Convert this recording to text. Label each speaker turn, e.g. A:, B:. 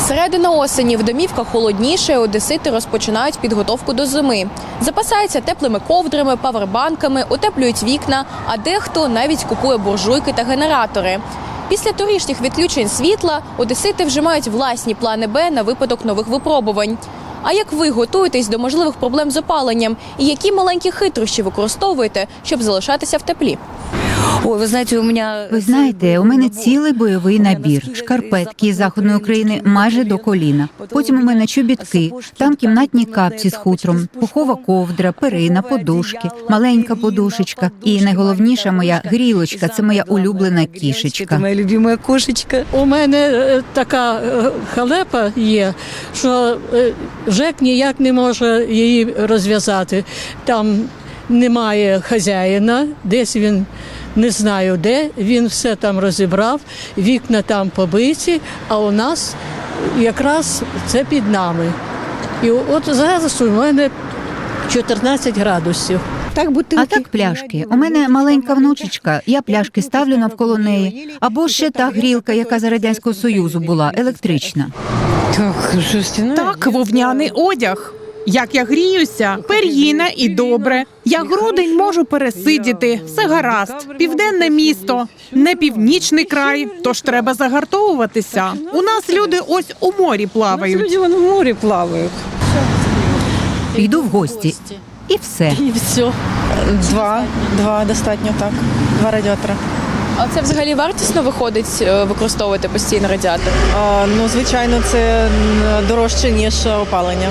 A: Середина осені в домівках холодніше, одесити розпочинають підготовку до зими. Запасаються теплими ковдрами, павербанками, утеплюють вікна, а дехто навіть купує буржуйки та генератори. Після торішніх відключень світла одесити вже мають власні плани Б на випадок нових випробувань. А як ви готуєтесь до можливих проблем з опаленням і які маленькі хитрощі використовуєте, щоб залишатися в теплі?
B: Ой, ви знаєте, у мене
C: Ви знаєте, у мене цілий бойовий набір, шкарпетки з заходної України майже до коліна. Потім у мене чобітки, там кімнатні капці з хутром, пухова ковдра, перина, подушки, маленька подушечка. І найголовніша моя грілочка це моя улюблена кішечка.
B: моя любима кошечка.
D: У мене е, така е, халепа є, що е, ЖЕК ніяк не може її розв'язати. Там немає хазяїна, десь він не знаю де, він все там розібрав, вікна там побиті, а у нас якраз це під нами. І от зараз у мене 14 градусів.
E: Так бутилки.
C: А так пляшки. У мене маленька внучечка. Я пляшки ставлю навколо неї. Або ще та грілка, яка за радянського союзу була, електрична.
B: Так.
F: Так, вовняний одяг. Як я гріюся, пер'їна і добре. Я грудень можу пересидіти, все гаразд. Південне місто, не північний край, тож треба загартовуватися. У нас люди ось у морі плавають.
B: Люди в морі плавають.
C: Йду в гості. І все.
D: І все.
G: Два, два достатньо так. Два радіатора.
A: А це взагалі вартісно виходить е, використовувати постійно радіатор?
G: А, ну, звичайно, це дорожче, ніж опалення.